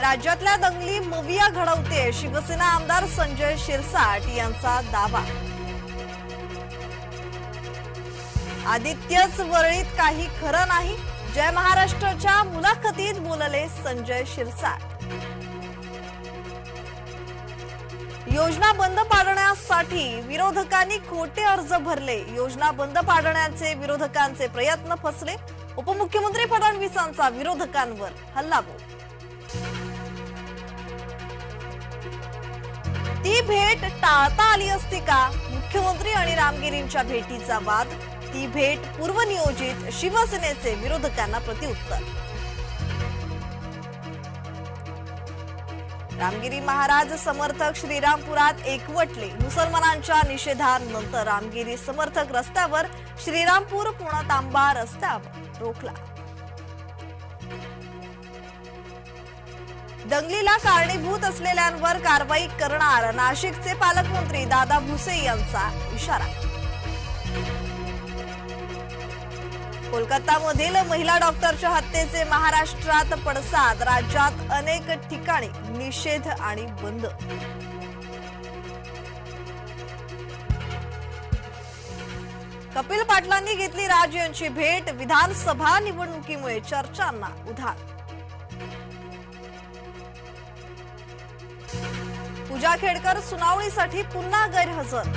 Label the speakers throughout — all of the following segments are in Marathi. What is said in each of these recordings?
Speaker 1: राज्यातल्या दंगली मविया घडवते शिवसेना आमदार संजय शिरसाट यांचा दावा. आदित्यच वरळीत काही खरं नाही. जय महाराष्ट्राच्या मुलाखतीत बोलले संजय शिरसाट. योजना बंद पाडण्यासाठी विरोधकांनी खोटे अर्ज भरले. योजना बंद पाडण्याचे विरोधकांचे प्रयत्न फसले. उपमुख्यमंत्री फडणवीसांचा विरोधकांवर हल्लाबोल. ती भेट टाळता आली असती का? मुख्यमंत्री आणि रामगिरींच्या भेटीचा वाद ती भेट पूर्वनियोजित शिवसेनेचे विरोधकांना प्रतिउत्तर. रामगिरी महाराज समर्थक श्रीरामपुरात एकवटले. मुसलमानांच्या निषेधानंतर रामगिरी समर्थक रस्त्यावर श्रीरामपूर पुणतांबा रस्त्यावर रोखला. दंगलीला कारणीभूत असलेल्यांवर कारवाई करणार नाशिकचे पालकमंत्री दादा भुसे यांचा इशारा. कोलकातामधील महिला डॉक्टरच्या हत्येचे महाराष्ट्रात पडसाद राज्यात अनेक ठिकाणी निषेध आणि बंद. कपिल पाटलांनी घेतली राज यांची भेट विधानसभा निवडणुकीमुळे चर्चांना उधार. पूजा खेडकर सुनावणीसाठी पुन्हा गैरहजर.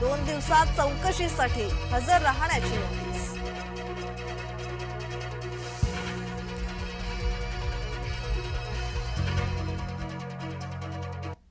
Speaker 1: दोन दिवसात चौकशीसाठी हजर राहण्याची नोटीस